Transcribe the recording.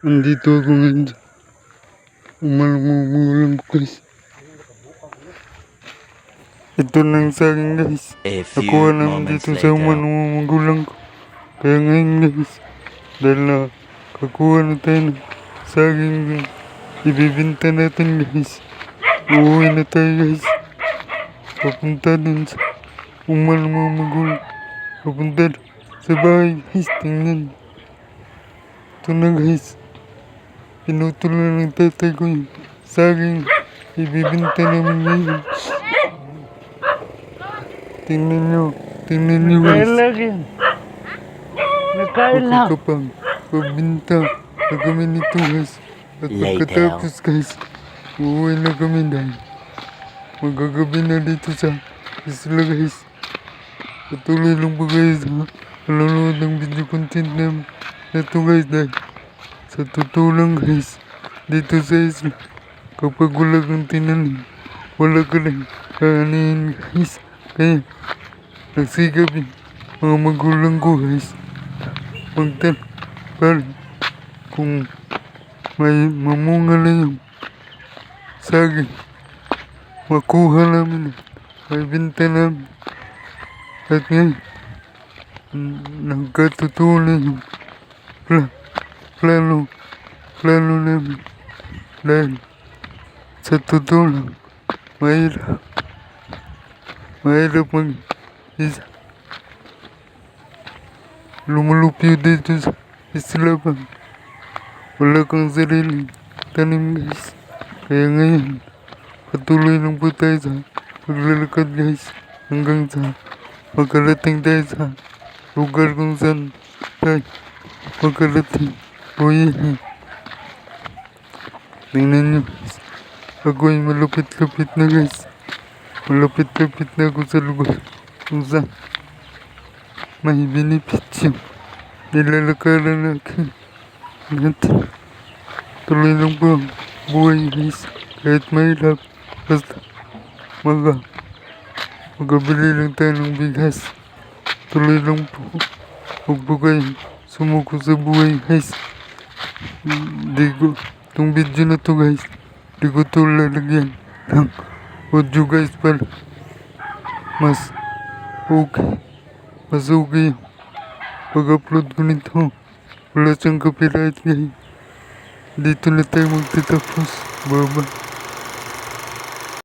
Andito ako ngayon sa umalang ko guys. Ito lang sa akin guys. Nakuha moments dito sa later. umanong magulang ko. Kaya ngayon guys, dahil na kakuha na tayo ng saging guys. Ibibinta natin guys. Uuwi na tayo guys. Papunta dun sa umanong mga magulang. Papunta dun sa bahay guys. Tingnan. Ito na guys. Pinutol na ng tatay ko yung saging. Ibibinta namin ngayon. Tingnan nyo. Tingnan nyo guys. Kain lang yan. Nagkain lang. Pagkakapang pabinta na kami nito guys. At pagkatapos guys, uuwi na kami dahil magagabi na dito sa isla guys. Patuloy lang po guys ha. Nanonood ng video content na to guys dahil sa totoo lang guys dito sa isla kapag wala kang tinanim wala ka lang kaanihin guys. Kaya nagsigap yung mga magulang ko guys magtan para kung may mamunga na yung saging makuha namin may binta namin. At ngayon n- nagkatotoo na yung pla- plano namin dahil sa totoo lang mahirap mahirap mag isa lumulupyo dito sa Islaban. Wala kang sariling tanim guys. Kaya ngayon, patuloy lang po tayo sa paglalakad guys. Hanggang sa magkarating tayo sa lugar kung saan tayo magkarating. Yun. Tingnan nyo. Ako ay malapit-lapit na guys. Malapit-lapit na ako sa lugar kung saan may benepisyo. Nilalakaran natin. Natin. Tuloy lang po ang buhay guys. Kahit mahirap. Basta maga. Magabili lang tayo ng bigas. Tuloy lang po. Huwag po kayong sumuko sa buhay guys. Di ko, itong video na to guys. Di ko to lalagyan ng audio guys para mas okay. Mas okay pag-upload ko nito. Wala siyang copyright guys. Dito na tayo magtatapos. Bye-bye.